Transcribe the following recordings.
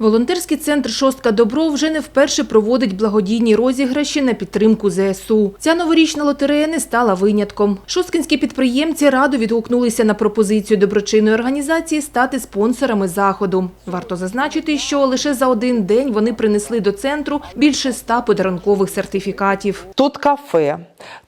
Волонтерський центр Шостка Добро вже не вперше проводить благодійні розіграші на підтримку ЗСУ. Ця новорічна лотерея не стала винятком. Шосткинські підприємці радо відгукнулися на пропозицію доброчинної організації стати спонсорами заходу. Варто зазначити, що лише за один день вони принесли до центру більше ста подарункових сертифікатів. Тут кафе,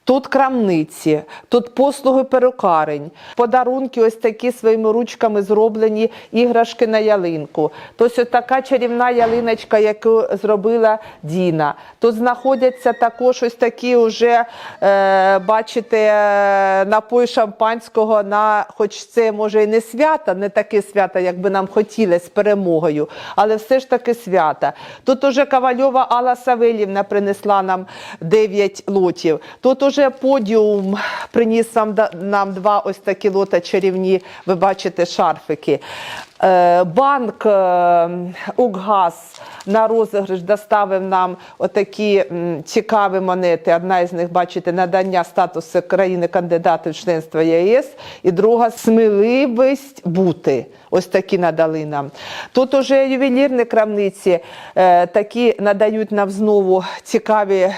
тут крамниці, тут послуги перукарень, подарунки ось такі своїми ручками зроблені іграшки на ялинку. Ось така чарівна ялиночка, яку зробила Діна. Тут знаходяться також ось такі вже, е, бачите, напої шампанського на, хоч це може і не свято, не таке свято, як би нам хотілося з перемогою, але все ж таки свято. Тут уже Ковальова Алла Савельівна принесла нам 9 лотів. Тут уже подіум приніс нам, два ось такі лота чарівні, ви бачите, шарфики. Е, Банк е, Уггаз на розіграш доставив нам отакі цікаві монети. Одна із них, бачите, надання статусу країни кандидата в членство ЄС, і друга сміливість бути. Ось такі надали нам. Тут уже ювелірні крамниці е, такі надають нам знову цікаві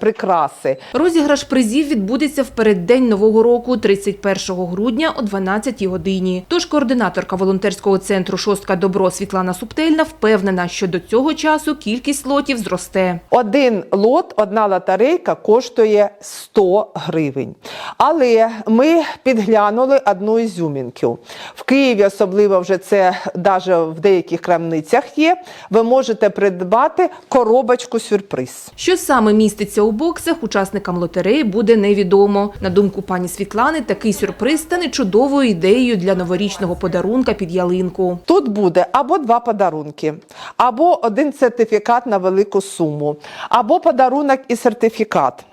прикраси. Розіграш призів відбудеться в переддень Нового року, 31 грудня о 12 годині. Тож координаторка волонтерського центру «Шостка Добро» Світлана Субтельна впевнена, що до цього часу кількість лотів зросте. Один лот, одна лотерейка коштує 100 гривень. Але ми підглянули одну ізюмінку. В Києві особливо вже це навіть в деяких крамницях є. Ви можете придбати коробочку сюрприз. Що саме міститься у боксах, учасникам лотереї буде невідомо. На думку пані Світлани, такий сюрприз стане чудовою ідеєю для новорічного подарунка під ялинку. Тут буде або два подарунки, або один сертифікат на велику суму, або подарунок і сертифікат.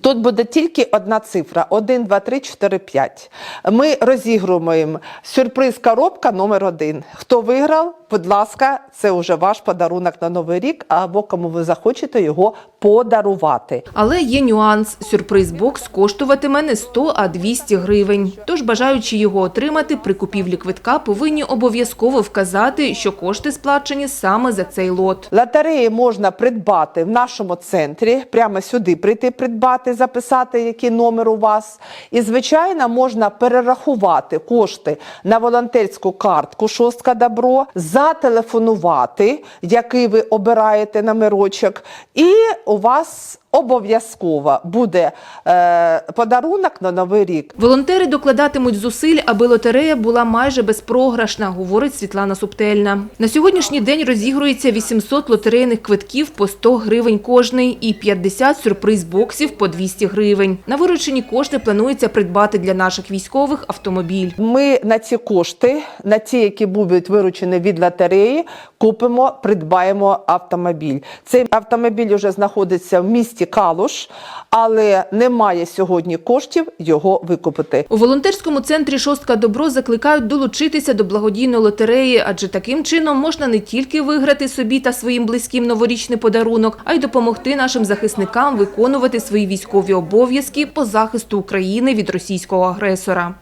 Тут буде тільки одна цифра: 1, 2, 3, 4, 5. Ми розігруємо сюрприз коробка номер один. Хто виграв, будь ласка, це вже ваш подарунок на Новий рік, або кому ви захочете його подарувати. Але є нюанс. Сюрприз-бокс коштуватиме не 100, а 200 гривень. Тож бажаючи його отримати, при купівлі квитка повинні обов'язково вказати, що кошти сплачені саме за цей лот. Лотереї можна придбати в нашому центрі, прямо сюди прийти придбати, записати, який номер у вас. І, звичайно, можна перерахувати кошти на волонтерську картку Шостка Добро, зателефонувати, який ви обираєте номерочок, і у вас обов'язково буде е, подарунок на Новий рік. Волонтери докладатимуть зусиль, аби лотерея була майже безпрограшна, говорить Світлана Субтельна. На сьогоднішній день розігрується 800 лотерейних квитків по 100 гривень кожний і 50 сюрприз-боксів по 200 гривень. На виручені кошти планується придбати для наших військових автомобіль. Ми на ці кошти, на ті, які будуть виручені від лотереї, купимо, придбаємо автомобіль. Цей автомобіль вже знаходиться в місті Калуш, але немає сьогодні коштів його викупити. У волонтерському центрі «Шостка Добро» закликають долучитися до благодійної лотереї, адже таким чином можна не тільки виграти собі та своїм близьким новорічний подарунок, а й допомогти нашим захисникам виконувати свої військові обов'язки по захисту України від російського агресора.